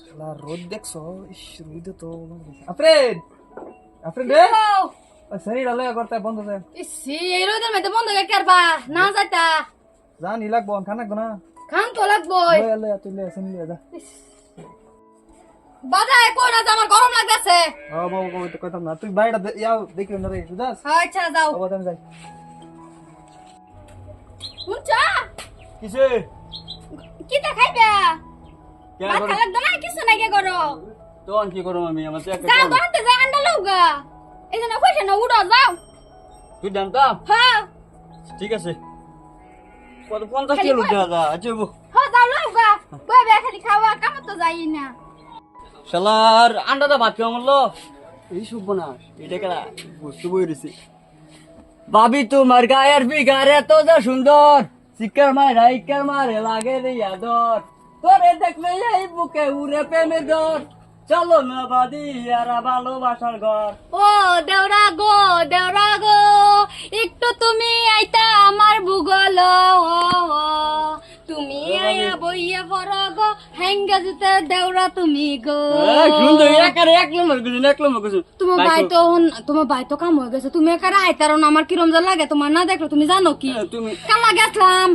শালা রোদ দেখছ ইস রোদে তো আফ্রেড আফ্রেড রে শরীর আলো করতে বন্ধ আছে ইসি এই রোদের মধ্যে বন্ধ করে কারবা না যাইতা যা নি লাগবো খানা লাগবো না খান তো লাগবো লয়ে লয়ে তুই লয়ে শুনলি যা বাজায় কই না যে আমার গরম লাগতেছে ও বাবা বাবা তো কইতাম না তুই বাইরে ইয়াও দেখি না রে সুদাস আচ্ছা যাও বাবা তুমি যাই শুনছা কিসে কি তা খাইবে কে ভাত না কিছু নাই কে করো তখন কি করো আমি? আমার তো আন্ডা কইছে না উড়ো যাও। তুই হ্যাঁ। ঠিক আছে। কত পঞ্চাশ কিলো দেওয়া আচ্ছা বউ। হ্যাঁ যাও লউগা বই বে খালি খাওয়া কাম তো যাই না। শালার আন্ডাটা ভাত খাওয়া মারলো। এই শুভ এটা কেলা? বুঝতে বইরেছি ভাবি তোমার গায়ের বিঘার এত যা সুন্দর। শিকার মারা ইকার মারে লাগে রে আদর। তোরে দেখবে এই বুকে উড়ে প্রেমে দর চলো না বাদি, আর ভালোবাসার ঘর। ও দেওরা গো দেওরা গো, একটু তুমি আইতা আমার ভূগোল হ্যাঙ্গা জুতে দেওরা তুমি গো। সুন্দর একারে এক নম্বর কিছু এক নম্বর কিছু তোমার ভাই তো তোমার ভাই তো কাম হয়ে গেছে। তুমি একারে আইতারো না আমার কিরম যা লাগে? তোমার না দেখল তুমি জানো কি? তুমি কালা গেছলাম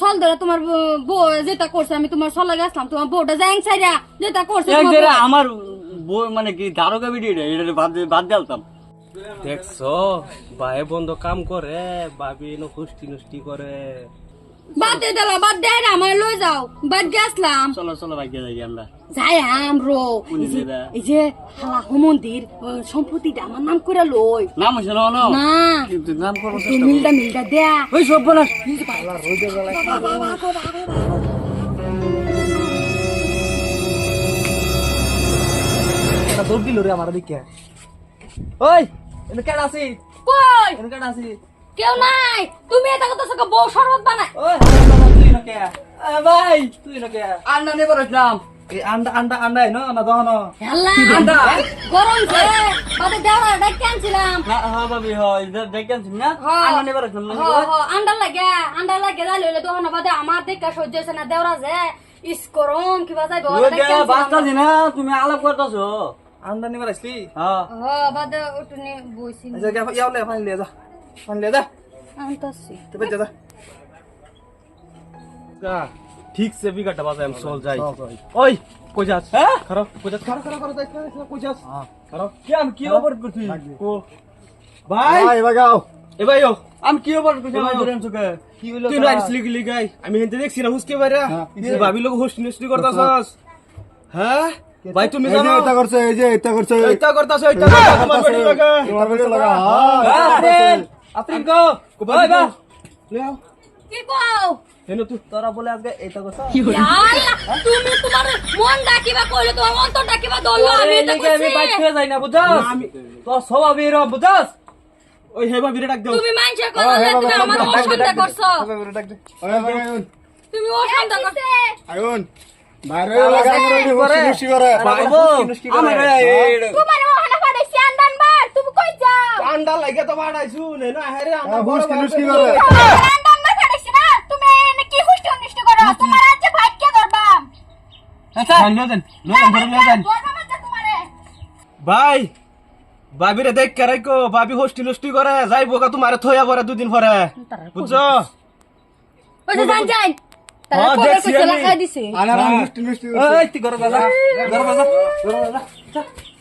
সল ধরে তোমার বউ যেটা করছে আমি তোমার সলে গেছলাম তোমার বউটা জ্যাং ছাইরা যেটা করছে বউ- আমার বই মানে কি দারোগা ভিডিও এটা বাদ বাদ দিতাম দেখছ ভাই বন্ধ কাম করে ভাবি নো হুষ্টি নুষ্টি করে। বাদ দিয়ে দিলাম বাদ দিয়ে না আমার লই যাও। বাদ গেছলাম চলো চলো বাইকে যাই আমরা। যাই আমরো এই যে- হালা মন্দির সম্পত্তিটা আমার নাম করে লই। নাম হয়েছে না না। কিন্তু নাম করব তুই মিলটা মিলটা দেয়া। ওই সব বলাস এটা দৌড় দিল রে আমার দিকে। ওই এনে কেডা আছি কই? এনে কেডা আছি কেউ নাই। তুমি এটা কথা সকে বউ শরবত বানাই হারাম তুই না কে? ভাই তুই না কে? আন্ডা নেবার আসলাম। এই আন্ডা আন্ডা আন্ডা ন না দহন হেলা আন্ডা? গরম যে বাদে দেওয়া ডাক্তার আনছিলাম। না হ্যাঁ ভাবি হয় দেখেন না? হ্যাঁ। আন্ডা নেবার আসলাম না হ হ আন্ডা লাগে আন্ডা লাগে যাইলে হইলে তখন বাদে আমার দেখা সহ্য হয়েছে না দেওরা যে ইস গরম কিবা যাই ওই যে বাচ্চা দিনা তুমি আলাপ করতেছো। আন্ডা নিবার আসলি? হ্যাঁ। হ বাদে উঠুনি বইছি। আচ্ছা ইয়াও লে ফাইন লে যা। ফাইন লে যা আনতাছি তবে যা যা গা, ঠিক সে বিঘাটা বাজায় আমি চল যাই চল, চল। ওই কই যাস হ্যাঁ খারো কই যাস খারা খারা খারা যাই খারা কই যাস খারো কি আমি কি অপরাধ করছি ও ভাই ভাই বাগাও এ ভাই ও আমি কি অপরাধ করছি আমার এবার- ধরে চোখে কি হইল তুই না আসলি গলি গাই আমি হেনতে দেখছি না হুসকে বাইরে তুই ভাবি লোক হুষ্টি নুষ্টি করতাছস হ্যাঁ ভাই তুমি জানো এটা করছে এই যে এটা করছে এইটা করতাছ এইটা করতাছ তোমার বেটি লাগে তোমার বেটা লাগা হ্যাঁ, আফরিন গো ভাই বা কি কও হেন তুই তোরা বলে আজকে এটা কথা তুমি তোমার মন ডাকিবা কইলে তোমার অন্তর ডাকিবা দললো আমি এটা এদিকে আমি বাইক করছি যাই না বুঝছস আমি তোর স্বভাব এরকম বুঝছস ওই হেবা বিরে ডাক দাও তুমি মানুষের কথা তুমি আমার অসম্মান করছ ওরে বাগান তুমি অসম্মান করছ আগুন বাইরে লাগা করে করে। খুশি করে বাবু আমার তোমার ওখানে পাঠাইছি আন্দান বার তুমি কই যাও লাগে তো বাড়াইছু নে না হ্যাঁ রে আমার বড় বলে। করে আন্দান বার পাঠাইছি না? তুমি এনে কি হুষ্টি অনিষ্ট করো তোমার আজ ভাই কে ধরবাম আচ্ছা যান লয়ে ধরে তোমারে ভাই ভাবিরে দেখ কে রাখো ভাবি হোস্টি নষ্টি করে যাই বোকা তোমার থইয়া পরে দুদিন পরে বুঝছ ওই যে জান যাই তারা দেখছি কইছে লাগাই দিছে। আনারা হুষ্টি নুষ্টি এই তুই ঘরে বাজা ঘরে বাজা ঘরে